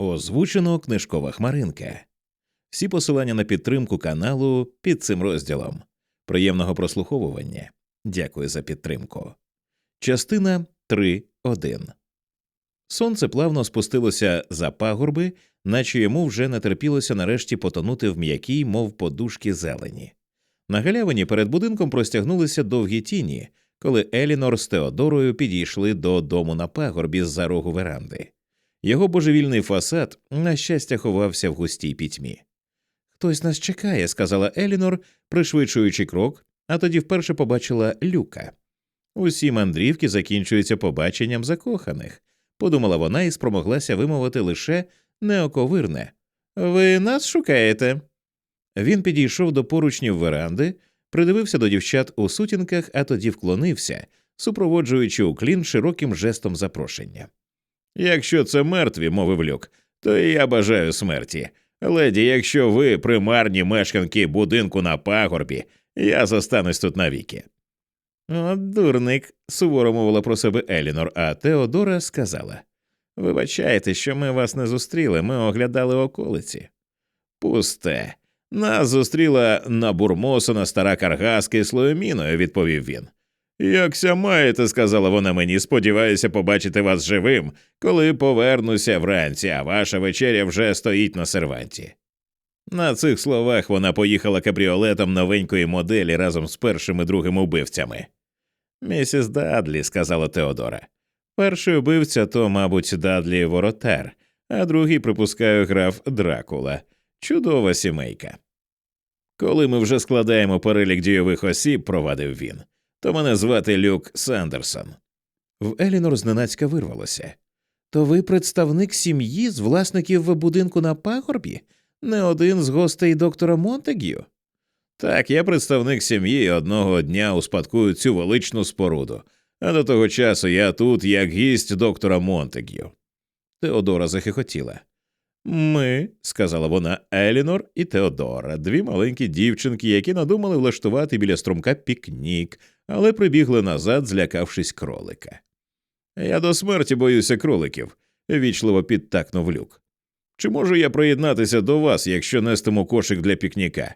Озвучено книжкова хмаринка. Всі посилання на підтримку каналу під цим розділом. Приємного прослуховування. Дякую за підтримку. Частина 3.1 Сонце плавно спустилося за пагорби, наче йому вже не терпілося нарешті потонути в м'якій, мов подушки зелені. На галявині перед будинком простягнулися довгі тіні, коли Елінор з Теодорою підійшли до дому на пагорбі з за рогу веранди. Його божевільний фасад, на щастя, ховався в густій пітьмі. Хтось нас чекає, сказала Елінор, пришвидшуючи крок, а тоді вперше побачила люка. Усі мандрівки закінчуються побаченням закоханих, подумала вона і спромоглася вимовити лише неоковирне. Ви нас шукаєте? Він підійшов до поручнів веранди, придивився до дівчат у сутінках, а тоді вклонився, супроводжуючи уклін широким жестом запрошення. Якщо це мертві, мовив люк, то і я бажаю смерті. Леді, якщо ви примарні мешканки будинку на пагорбі, я зостанусь тут навіки. От дурник, суворо мовила про себе Елінор, а Теодора сказала Вибачайте, що ми вас не зустріли, ми оглядали околиці. Пусте. Нас зустріла набурмосена стара карга з кислою міною, відповів він. Якся маєте, сказала вона мені, сподіваюся побачити вас живим, коли повернуся вранці, а ваша вечеря вже стоїть на серванті. На цих словах вона поїхала кабріолетом новенької моделі разом з першим і другим убивцями. Місіс Дадлі, сказала Теодора. Перший убивця то, мабуть, Дадлі Воротар, а другий, припускаю, граф Дракула. Чудова сімейка. Коли ми вже складаємо перелік дійових осіб, провадив він, то мене звати Люк Сандерсон. В Елінор зненацька вирвалося. То ви представник сім'ї з власників будинку на пагорбі, не один з гостей доктора Монтегю? Так, я представник сім'ї і одного дня успадкую цю величну споруду, а до того часу я тут як гість доктора Монтегю. Теодора захихотіла. Ми, сказала вона Елінор і Теодора, дві маленькі дівчинки, які надумали влаштувати біля струмка пікнік, але прибігли назад, злякавшись кролика. Я до смерті боюся кроликів, вічливо підтакнув люк. Чи можу я приєднатися до вас, якщо нестиму кошик для пікніка?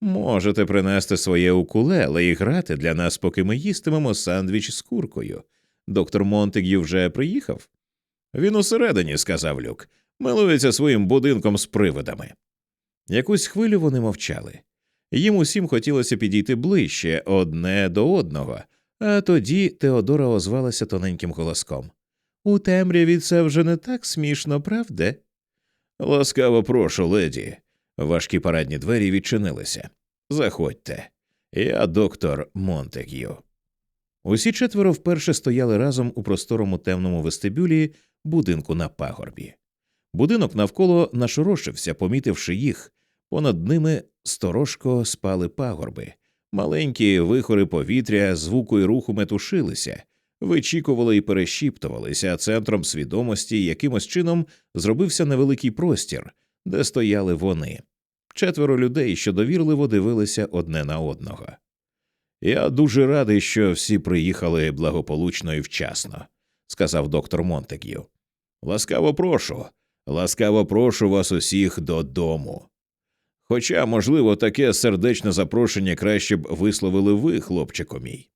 Можете принести своє укулеле і грати для нас, поки ми їстимемо сандвіч з куркою. Доктор Монтегю вже приїхав? Він усередині, сказав люк милується своїм будинком з привидами. Якусь хвилю вони мовчали. Їм усім хотілося підійти ближче одне до одного, а тоді Теодора озвалася тоненьким голоском. У темряві це вже не так смішно, правда? Ласкаво прошу, леді. Важкі парадні двері відчинилися. Заходьте. Я доктор Монтегю. Усі четверо вперше стояли разом у просторому темному вестибюлі будинку на пагорбі. Будинок навколо нашорошився, помітивши їх. Понад ними сторожко спали пагорби. Маленькі вихори повітря, звуку і руху метушилися, вичікували і перешіптувалися, а центром свідомості якимось чином зробився невеликий простір, де стояли вони. Четверо людей, що довірливо дивилися одне на одного. Я дуже радий, що всі приїхали благополучно і вчасно, сказав доктор Монтегю. Ласкаво прошу. Ласкаво прошу вас усіх додому. Хоча, можливо, таке сердечне запрошення краще б висловили ви, хлопчику мій.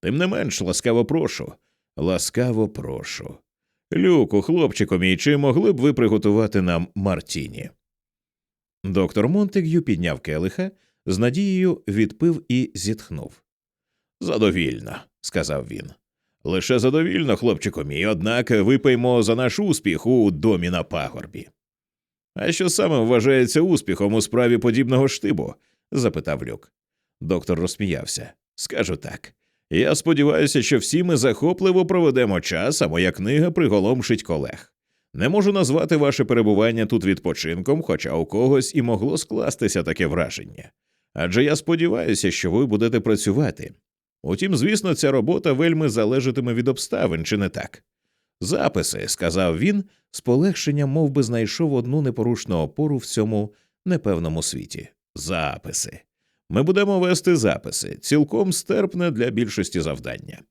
Тим не менш, ласкаво прошу, ласкаво прошу. Люку, хлопчику мій, чи могли б ви приготувати нам Мартіні? Доктор Монтегю підняв келиха, з надією відпив і зітхнув. Задовільно, сказав він. Лише задовільно, хлопчику мій, однак випиймо за наш успіх у домі на пагорбі. А що саме вважається успіхом у справі подібного штибу? запитав люк. Доктор розсміявся. Скажу так. Я сподіваюся, що всі ми захопливо проведемо час, а моя книга приголомшить колег. Не можу назвати ваше перебування тут відпочинком, хоча у когось і могло скластися таке враження. Адже я сподіваюся, що ви будете працювати, Утім, звісно, ця робота вельми залежатиме від обставин, чи не так? Записи, сказав він, з полегшенням мов би, знайшов одну непорушну опору в цьому непевному світі. Записи. Ми будемо вести записи, цілком стерпне для більшості завдання.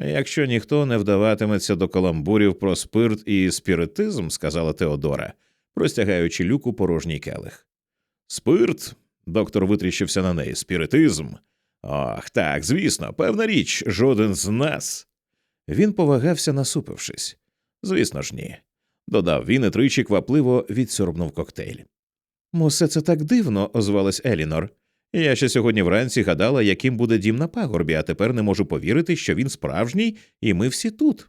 Якщо ніхто не вдаватиметься до каламбурів про спирт і спіритизм, сказала Теодора, простягаючи люку порожній келих. Спирт? Доктор витріщився на неї. Спіритизм. Ох, так, звісно, певна річ, жоден з нас. Він повагався, насупившись. Звісно ж, ні. Додав він і тричі квапливо відсорбнув коктейль. Усе це так дивно, озвалась Елінор. Я ще сьогодні вранці гадала, яким буде дім на пагорбі, а тепер не можу повірити, що він справжній, і ми всі тут.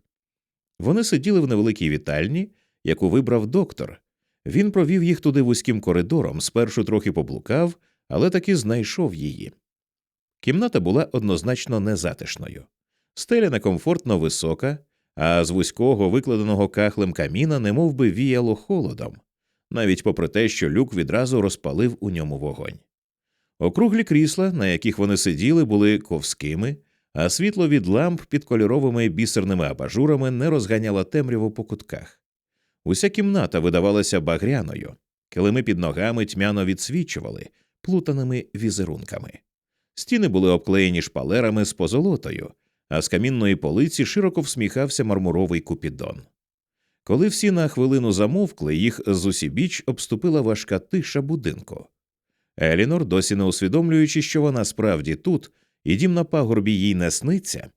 Вони сиділи в невеликій вітальні, яку вибрав доктор. Він провів їх туди вузьким коридором, спершу трохи поблукав, але таки знайшов її. Кімната була однозначно незатишною. Стеля некомфортно висока, а з вузького, викладеного кахлем каміна немов би віяло холодом, навіть попри те, що люк відразу розпалив у ньому вогонь. Округлі крісла, на яких вони сиділи, були ковськими, а світло від ламп під кольоровими бісерними абажурами не розганяло темряву по кутках. Уся кімната видавалася багряною, килими під ногами тьмяно відсвічували плутаними візерунками. Стіни були обклеєні шпалерами з позолотою, а з камінної полиці широко всміхався мармуровий купідон. Коли всі на хвилину замовкли, їх з усібіч обступила важка тиша будинку. Елінор, досі не усвідомлюючи, що вона справді тут, і дім на пагорбі їй не сниться,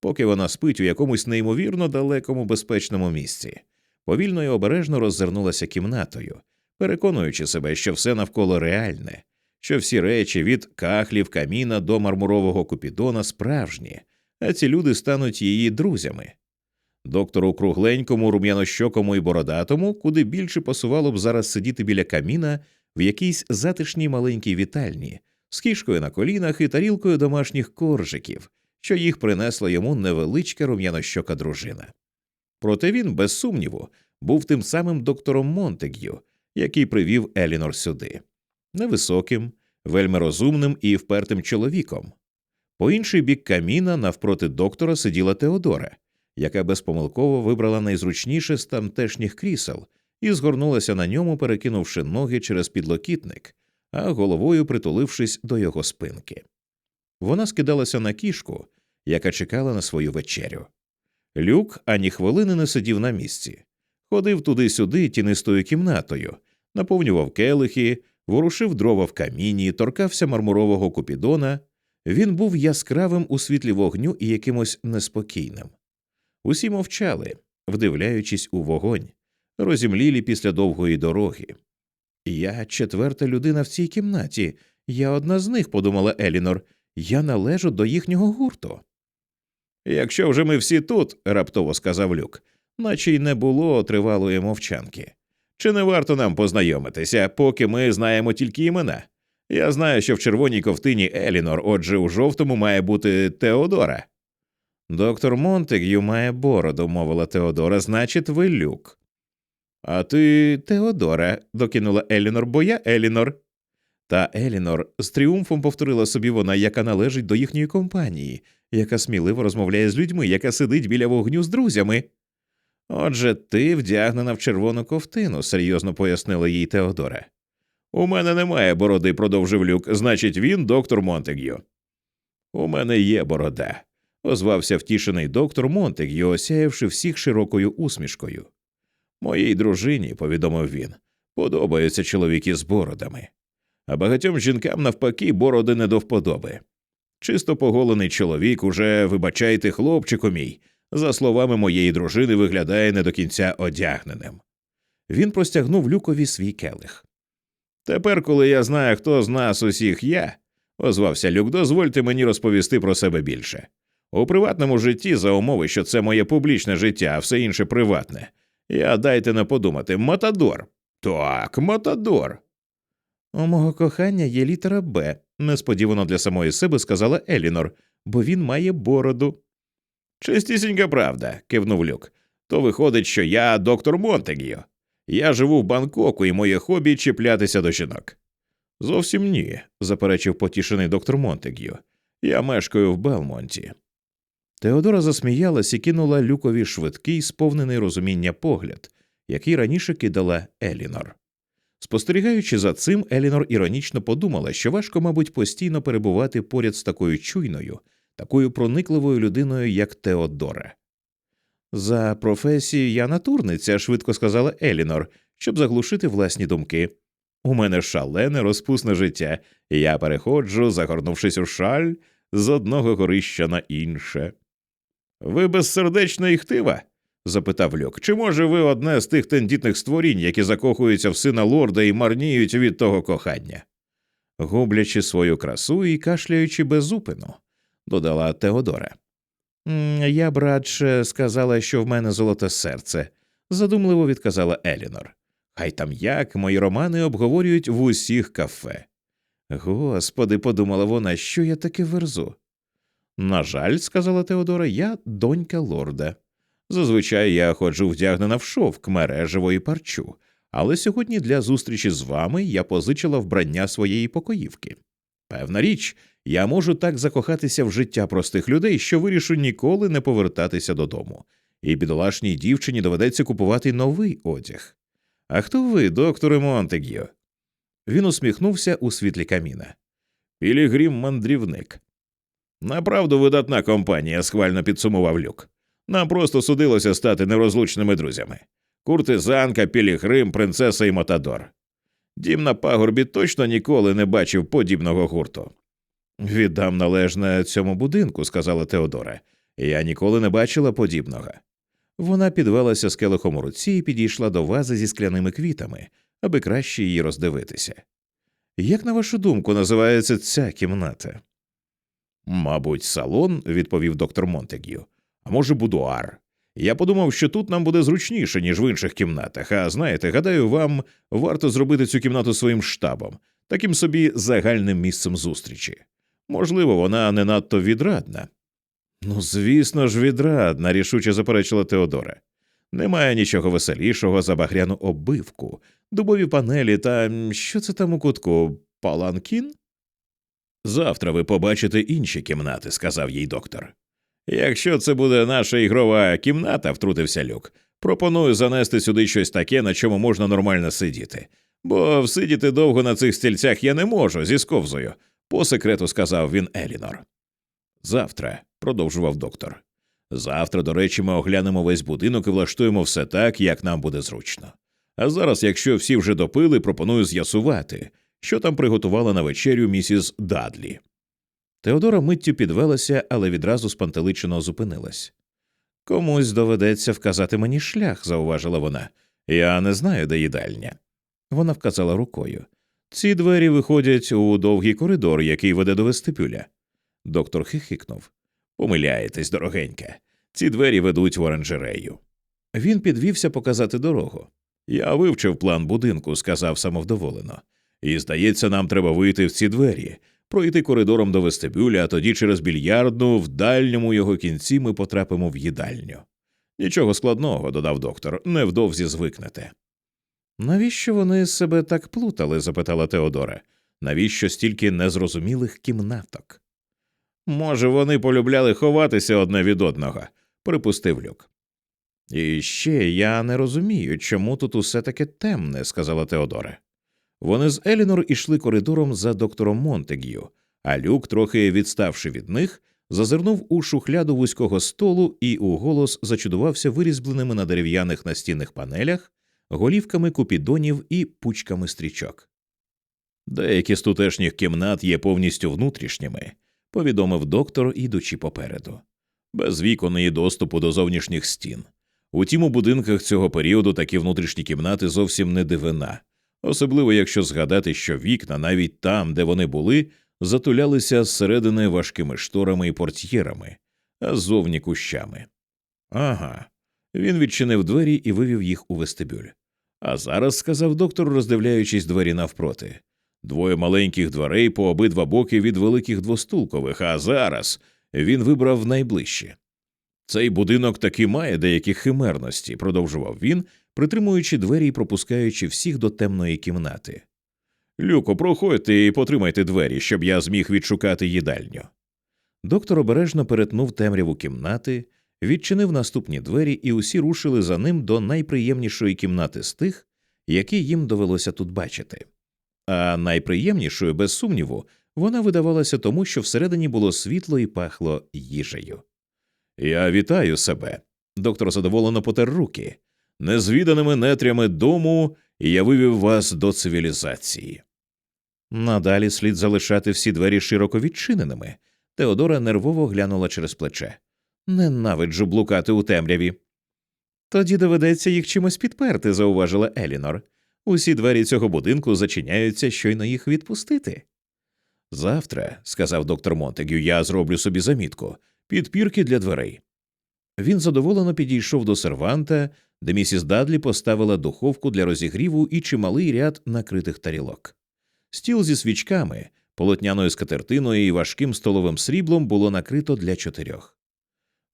поки вона спить у якомусь неймовірно далекому безпечному місці, повільно і обережно роззирнулася кімнатою, переконуючи себе, що все навколо реальне, що всі речі від кахлів, каміна до мармурового купідона справжні, а ці люди стануть її друзями. Доктору кругленькому, рум'янощокому і бородатому, куди більше пасувало б зараз сидіти біля каміна в якійсь затишній маленькій вітальні, з кішкою на колінах і тарілкою домашніх коржиків, що їх принесла йому невеличка рум'янощока дружина. Проте він, без сумніву, був тим самим доктором Монтег'ю, який привів Елінор сюди, невисоким, вельми розумним і впертим чоловіком. По інший бік каміна навпроти доктора сиділа Теодора, яка безпомилково вибрала найзручніше з тамтешніх крісел і згорнулася на ньому, перекинувши ноги через підлокітник, а головою притулившись до його спинки. Вона скидалася на кішку, яка чекала на свою вечерю. Люк ані хвилини не сидів на місці, ходив туди-сюди тінистою кімнатою, наповнював келихи, ворушив дрова в каміні, торкався мармурового купідона. Він був яскравим у світлі вогню і якимось неспокійним. Усі мовчали, вдивляючись у вогонь, розімлілі після довгої дороги. Я четверта людина в цій кімнаті, я одна з них, подумала Елінор, я належу до їхнього гурту. Якщо вже ми всі тут, раптово сказав Люк, наче й не було тривалої мовчанки. Чи не варто нам познайомитися, поки ми знаємо тільки імена? Я знаю, що в червоній ковтині Елінор, отже, у жовтому має бути Теодора. Доктор Монтег'ю має бороду, мовила Теодора, значить, ви люк. А ти Теодора, докинула Елінор, бо я Елінор. Та Елінор з тріумфом повторила собі вона, яка належить до їхньої компанії, яка сміливо розмовляє з людьми, яка сидить біля вогню з друзями. Отже, ти вдягнена в червону ковтину, серйозно пояснила їй Теодора. У мене немає бороди, продовжив люк, значить, він доктор Монтег'ю. У мене є борода, озвався втішений доктор Монтег'ю, осяявши всіх широкою усмішкою. Моїй дружині, повідомив він, подобаються чоловіки з бородами, а багатьом жінкам, навпаки, бороди не до вподоби. Чисто поголений чоловік уже, вибачайте, хлопчику мій, за словами моєї дружини, виглядає не до кінця одягненим. Він простягнув люкові свій келих. Тепер, коли я знаю, хто з нас усіх я, озвався Люк, дозвольте мені розповісти про себе більше. У приватному житті, за умови, що це моє публічне життя, а все інше приватне. Я дайте не подумати, Матадор. Так, Матадор. У мого кохання є літера Б, несподівано для самої себе сказала Елінор, бо він має бороду. Чистісінька правда, кивнув Люк. То виходить, що я доктор Монтег'ю. Я живу в Бангкоку, і моє хобі чіплятися до жінок. Зовсім ні, заперечив потішений доктор Монтег'ю. Я мешкаю в Белмонті. Теодора засміялась і кинула люкові швидкий, сповнений розуміння погляд, який раніше кидала Елінор. Спостерігаючи за цим, Елінор іронічно подумала, що важко, мабуть, постійно перебувати поряд з такою чуйною, такою проникливою людиною, як Теодора. За професією я натурниця, швидко сказала Елінор, щоб заглушити власні думки. У мене шалене розпусне життя, я переходжу, загорнувшись у шаль, з одного горища на інше. Ви безсердечна і хтива? запитав Люк. Чи може ви одне з тих тендітних створінь, які закохуються в сина лорда і марніють від того кохання? Гублячи свою красу і кашляючи безупину, додала Теодора. Я б радше сказала, що в мене золоте серце, задумливо відказала Елінор. Хай там як мої романи обговорюють в усіх кафе. Господи, подумала вона, що я таке верзу. На жаль, сказала Теодора, я донька лорда. Зазвичай я ходжу вдягнена в шовк мережево і парчу, але сьогодні для зустрічі з вами я позичила вбрання своєї покоївки. Певна річ, я можу так закохатися в життя простих людей, що вирішу ніколи не повертатися додому, і бідолашній дівчині доведеться купувати новий одяг. А хто ви, докторе Монтегіо? Він усміхнувся у світлі каміна. Пілігрім мандрівник. Направду видатна компанія, схвально підсумував люк. Нам просто судилося стати нерозлучними друзями. Куртизанка, Пілігрим, принцеса і Матадор. Дім на пагорбі точно ніколи не бачив подібного гурту. Віддам належне цьому будинку, сказала Теодора. Я ніколи не бачила подібного. Вона підвелася з келихом у руці і підійшла до вази зі скляними квітами, аби краще її роздивитися. Як, на вашу думку, називається ця кімната? Мабуть, салон, відповів доктор Монтегю, а може, будуар. Я подумав, що тут нам буде зручніше, ніж в інших кімнатах, а знаєте, гадаю, вам варто зробити цю кімнату своїм штабом, таким собі загальним місцем зустрічі. Можливо, вона не надто відрадна. Ну, звісно ж, відрадна, рішуче заперечила Теодора. Немає нічого веселішого за багряну оббивку, дубові панелі та що це там у кутку? Паланкін? Завтра ви побачите інші кімнати, сказав їй доктор. Якщо це буде наша ігрова кімната, втрутився люк, пропоную занести сюди щось таке, на чому можна нормально сидіти, бо всидіти довго на цих стільцях я не можу зі сковзою, по секрету сказав він Елінор. Завтра, продовжував доктор. Завтра, до речі, ми оглянемо весь будинок і влаштуємо все так, як нам буде зручно. А зараз, якщо всі вже допили, пропоную з'ясувати, що там приготувала на вечерю місіс Дадлі. Теодора миттю підвелася, але відразу спантеличено зупинилась. Комусь доведеться вказати мені шлях, зауважила вона. Я не знаю, де їдальня. Вона вказала рукою. Ці двері виходять у довгий коридор, який веде до вестибюля. Доктор хихикнув. Помиляєтесь, дорогенька. Ці двері ведуть в оранжерею. Він підвівся показати дорогу. Я вивчив план будинку, сказав самовдоволено. І, здається, нам треба вийти в ці двері, пройти коридором до вестибюля, а тоді через більярдну, в дальньому його кінці ми потрапимо в їдальню. Нічого складного, додав доктор, невдовзі звикнете. Навіщо вони себе так плутали? запитала Теодора. Навіщо стільки незрозумілих кімнаток? Може, вони полюбляли ховатися одне від одного, припустив люк. І ще я не розумію, чому тут усе таке темне, сказала Теодора. Вони з Елінор ішли коридором за доктором Монтег'ю, а люк, трохи відставши від них, зазирнув у шухляду вузького столу і у голос зачудувався вирізбленими на дерев'яних настінних панелях, голівками купідонів і пучками стрічок. Деякі з тутешніх кімнат є повністю внутрішніми, повідомив доктор, ідучи попереду, без вікон і доступу до зовнішніх стін. Утім, у будинках цього періоду такі внутрішні кімнати зовсім не дивина, особливо якщо згадати, що вікна, навіть там, де вони були, затулялися зсередини важкими шторами і портьєрами, а ззовні кущами. Ага. Він відчинив двері і вивів їх у вестибюль. А зараз, сказав доктор, роздивляючись двері навпроти, двоє маленьких дверей по обидва боки від великих двостулкових, а зараз він вибрав найближче. Цей будинок таки має деякі химерності, продовжував він, притримуючи двері і пропускаючи всіх до темної кімнати. Люко, проходьте і потримайте двері, щоб я зміг відшукати їдальню. Доктор обережно перетнув темряву кімнати, відчинив наступні двері, і усі рушили за ним до найприємнішої кімнати з тих, які їм довелося тут бачити. А найприємнішою, без сумніву, Вона видавалася тому, що всередині було світло і пахло їжею. Я вітаю себе. Доктор задоволено потер руки. Незвіданими нетрями дому я вивів вас до цивілізації. Надалі слід залишати всі двері широко відчиненими. Теодора нервово глянула через плече. Ненавиджу блукати у темряві. Тоді доведеться їх чимось підперти, зауважила Елінор. Усі двері цього будинку зачиняються, щойно їх відпустити. Завтра, сказав доктор Монтегю, я зроблю собі замітку підпірки для дверей. Він задоволено підійшов до серванта, де місіс Дадлі поставила духовку для розігріву і чималий ряд накритих тарілок. Стіл зі свічками, полотняною скатертиною і важким столовим сріблом було накрито для чотирьох.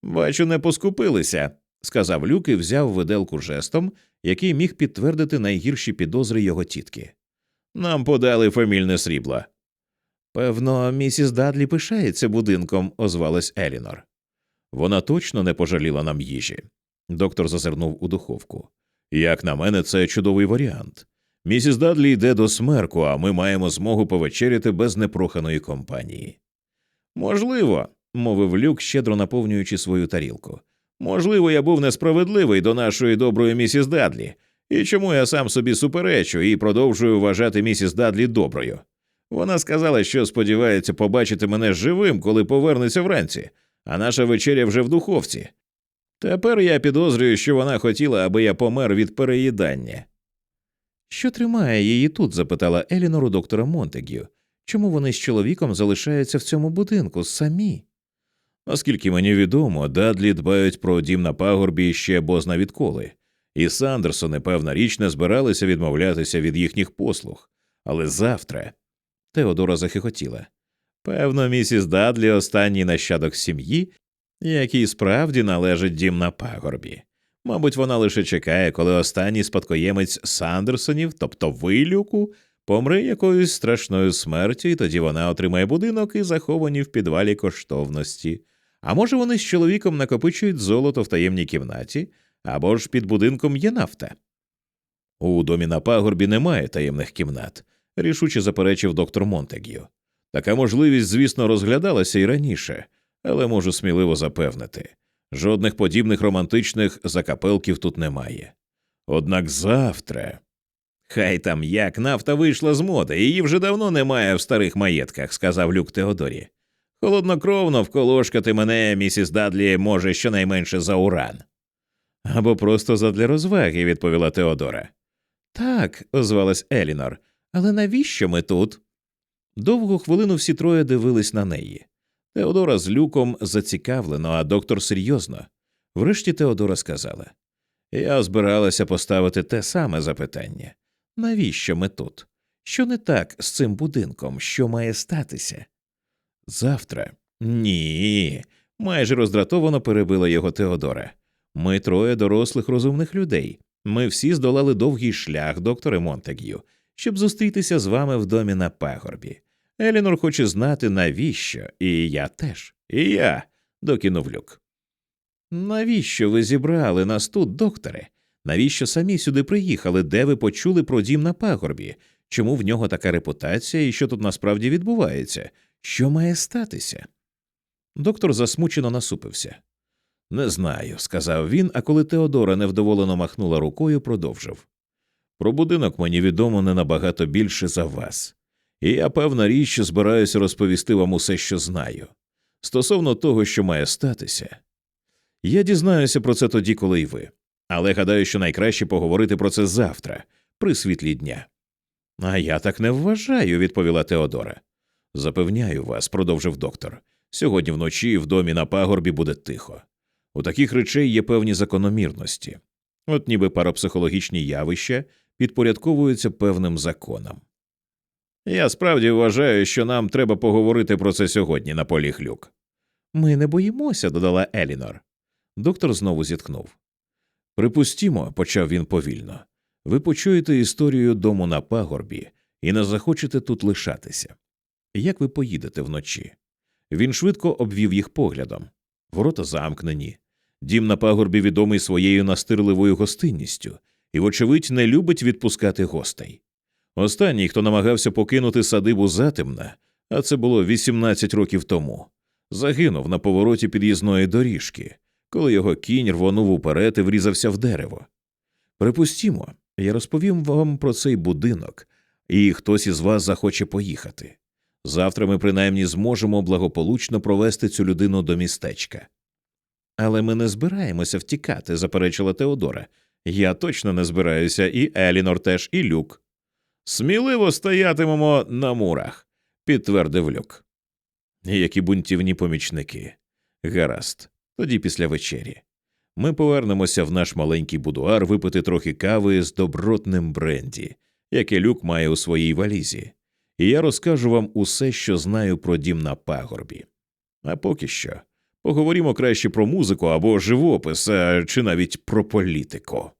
Бачу, не поскупилися, сказав Люк і взяв виделку жестом, який міг підтвердити найгірші підозри його тітки. Нам подали фамільне срібло. Певно, місіс Дадлі пишається будинком, озвалась Елінор. Вона точно не пожаліла нам їжі. Доктор зазирнув у духовку. Як на мене, це чудовий варіант. Місіс Дадлі йде до смерку, а ми маємо змогу повечеряти без непроханої компанії. Можливо, мовив люк, щедро наповнюючи свою тарілку. Можливо, я був несправедливий до нашої доброї місіс Дадлі, і чому я сам собі суперечу і продовжую вважати місіс Дадлі доброю. Вона сказала, що сподівається побачити мене живим, коли повернеться вранці, а наша вечеря вже в духовці. Тепер я підозрюю, що вона хотіла, аби я помер від переїдання. Що тримає її тут? запитала Елінор у доктора Монтегю. Чому вони з чоловіком залишаються в цьому будинку самі? Наскільки мені відомо, Дадлі дбають про дім на пагорбі ще бозна відколи, і Сандерсони, певна річ, не збиралися відмовлятися від їхніх послуг. Але завтра. Теодора захихотіла. Певно, місіс Дадлі останній нащадок сім'ї, який справді належить дім на пагорбі. Мабуть, вона лише чекає, коли останній спадкоємець Сандерсонів, тобто вилюку, помре якоюсь страшною смертю, і тоді вона отримає будинок і заховані в підвалі коштовності. А може, вони з чоловіком накопичують золото в таємній кімнаті, або ж під будинком є нафта. У домі на пагорбі немає таємних кімнат, рішуче заперечив доктор Монтегю. Така можливість, звісно, розглядалася і раніше, але можу сміливо запевнити жодних подібних романтичних закапелків тут немає. Однак завтра. Хай там як нафта вийшла з моди, її вже давно немає в старих маєтках, сказав люк Теодорі. Холоднокровно вколошкати мене, місіс Дадлі, може щонайменше за уран. Або просто задля розваги, відповіла Теодора. Так, озвалась Елінор, але навіщо ми тут? Довгу хвилину всі троє дивились на неї. Теодора з люком зацікавлено, а доктор серйозно. Врешті Теодора сказала Я збиралася поставити те саме запитання навіщо ми тут? Що не так з цим будинком, що має статися? Завтра ні. майже роздратовано перебила його Теодора. Ми троє дорослих розумних людей. Ми всі здолали довгий шлях, докторе Монтег'ю, щоб зустрітися з вами в домі на пагорбі. Елінор хоче знати, навіщо, і я теж, і я, докинув люк. Навіщо ви зібрали нас тут, докторе? Навіщо самі сюди приїхали, де ви почули про дім на пагорбі? Чому в нього така репутація і що тут насправді відбувається? Що має статися? Доктор засмучено насупився. Не знаю, сказав він, а коли Теодора невдоволено махнула рукою, продовжив. Про будинок мені відомо не набагато більше за вас, і я, певна річ, збираюся розповісти вам усе, що знаю. Стосовно того, що має статися. Я дізнаюся про це тоді, коли й ви. Але гадаю, що найкраще поговорити про це завтра, при світлі дня. А я так не вважаю, відповіла Теодора. Запевняю вас, продовжив доктор. Сьогодні вночі в домі на пагорбі буде тихо. У таких речей є певні закономірності, от ніби парапсихологічні явища підпорядковуються певним законам. Я справді вважаю, що нам треба поговорити про це сьогодні на полі хлюк. Ми не боїмося, додала Елінор. Доктор знову зітхнув. Припустімо, почав він повільно, ви почуєте історію дому на пагорбі і не захочете тут лишатися. Як ви поїдете вночі? Він швидко обвів їх поглядом. Ворота замкнені. Дім на пагорбі відомий своєю настирливою гостинністю і, вочевидь, не любить відпускати гостей. Останній, хто намагався покинути садибу затемна, а це було 18 років тому. Загинув на повороті під'їзної доріжки, коли його кінь рвонув уперед і врізався в дерево. Припустімо, я розповім вам про цей будинок, і хтось із вас захоче поїхати. Завтра ми принаймні зможемо благополучно провести цю людину до містечка. Але ми не збираємося втікати, заперечила Теодора. Я точно не збираюся, і Елінор теж, і люк. Сміливо стоятимемо на мурах, підтвердив люк. Які бунтівні помічники. Гаразд, тоді після вечері. Ми повернемося в наш маленький будуар випити трохи кави з добротним бренді, яке люк має у своїй валізі, і я розкажу вам усе, що знаю про дім на пагорбі. А поки що поговоримо краще про музику або живопис, а чи навіть про політику.